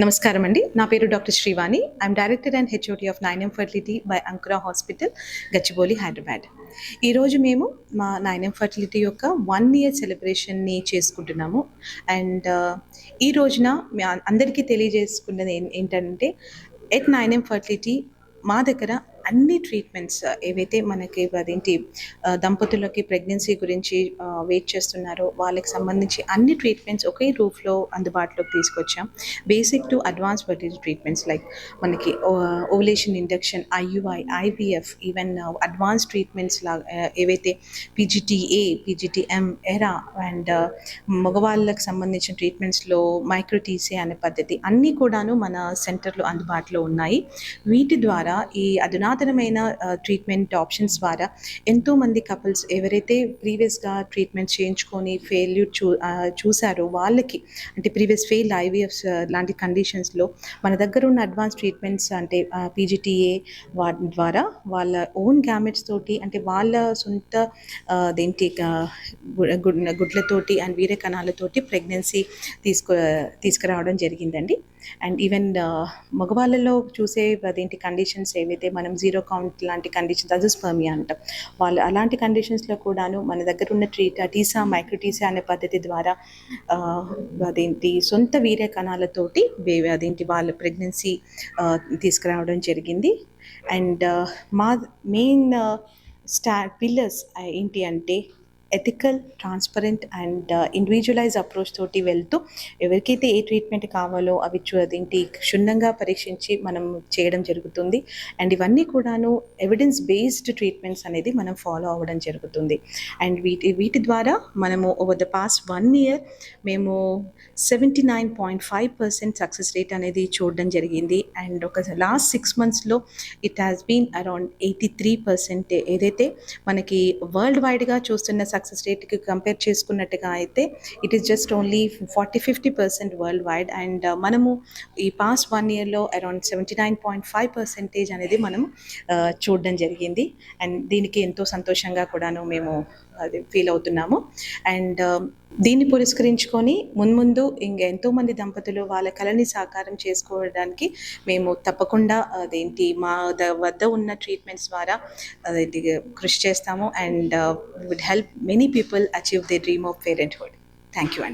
నమస్కారం అండి నా పేరు doctor Srivani. I'm director and HOD of nine M fertility by Ankura hospital Gachibowli Hyderabad. ఈరోజు మేము మా నైన్ ఎం ఫర్టిలిటీ యొక్క వన్ ఇయర్ సెలబ్రేషన్ని చేసుకుంటున్నాము. అండ్ ఈ రోజున అందరికీ తెలియజేసుకున్నది ఏంటంటే ఎట్ నైన్ ఎం ఫర్టిలిటీ మా దగ్గర అన్ని ట్రీట్మెంట్స్ uh, ఏవైతే మనకి అదేంటి uh, దంపతులకి ప్రెగ్నెన్సీ గురించి uh, వెయిట్ చేస్తున్నారో వాళ్ళకి సంబంధించి అన్ని ట్రీట్మెంట్స్ ఒకే రూఫ్లో అందుబాటులోకి తీసుకొచ్చాం. Basic to advance fertility treatments like మనకి ovulation induction IUI IVF even advance treatments లాగా ఏవైతే పీజీటీఏ పీజీటీఎం ఎరా అండ్ మగవాళ్ళకి సంబంధించిన ట్రీట్మెంట్స్లో మైక్రోటీసీ అనే పద్ధతి అన్నీ కూడాను మన సెంటర్లో అందుబాటులో ఉన్నాయి. వీటి ద్వారా ఈ అధునా అధునాతనమైన ట్రీట్మెంట్ ఆప్షన్స్ ద్వారా ఎంతోమంది కపుల్స్ ఎవరైతే ప్రీవియస్గా ట్రీట్మెంట్ చేయించుకొని ఫెయిల్యూర్ చూ చూసారో వాళ్ళకి అంటే ప్రీవియస్ ఫెయిల్ ఐవీఎఫ్ లాంటి కండిషన్స్లో మన దగ్గర ఉన్న అడ్వాన్స్ ట్రీట్మెంట్స్ అంటే పీజీటీఏ వాటి ద్వారా వాళ్ళ ఓన్ గ్యామెట్స్ తోటి అంటే వాళ్ళ సొంత దేంటి అదేంటి గుడ్లతోటి అండ్ వీరే కణాలతోటి ప్రెగ్నెన్సీ తీసుకు తీసుకురావడం జరిగిందండి. అండ్ ఈవెన్ మగవాళ్ళలో చూసే అదేంటి కండిషన్స్ ఏవైతే మనం జీరో కౌంట్ లాంటి కండిషన్ అది స్పర్మి అంటాం. వాళ్ళు అలాంటి కండిషన్స్లో కూడాను మన దగ్గర ఉన్న ట్రీట్ టీసా మైక్రోటీసా అనే పద్ధతి ద్వారా అదేంటి సొంత వీర్య కణాలతోటి అదేంటి వాళ్ళ ప్రెగ్నెన్సీ తీసుకురావడం జరిగింది. అండ్ మా మెయిన్ స్టా పిల్లర్స్ ఏంటి అంటే ethical transparent and individualize approach తోటి వెళ్తూ ఎవరికైతే ఏ ట్రీట్మెంట్ కావాలో అవి అదేంటి క్షుణ్ణంగా పరీక్షించి మనం చేయడం జరుగుతుంది. అండ్ ఇవన్నీ కూడాను ఎవిడెన్స్ బేస్డ్ ట్రీట్మెంట్స్ అనేది మనం ఫాలో అవ్వడం జరుగుతుంది. అండ్ వీటి వీటి ద్వారా మనము over the past one year మేము seventy nine point five percent success rate అనేది చూడడం జరిగింది. అండ్ ఒక లాస్ట్ సిక్స్ మంత్స్లో it has been around eighty three percent ఏదైతే మనకి వరల్డ్ వైడ్గా చూస్తున్న సక్సెస్ రేట్కి కంపేర్ చేసుకున్నట్టుగా అయితే it is just only forty fifty percent worldwide and మనము ఈ పాస్ట్ వన్ ఇయర్లో around seventy nine point five percentage అనేది మనం uh, చూడడం జరిగింది. అండ్ దీనికి ఎంతో సంతోషంగా కూడాను మేము uh, అది ఫీల్ అవుతున్నాము. అండ్ దీన్ని పురస్కరించుకొని మున్ముందు ఇంకా ఎంతోమంది దంపతులు వాళ్ళ కళని సాకారం చేసుకోవడానికి మేము తప్పకుండా అదేంటి మా ద- వద్ద ఉన్న ట్రీట్మెంట్స్ ద్వారా అదేంటి కృషి చేస్తాము. And would help many people achieve the dream of parenthood thank you అండి.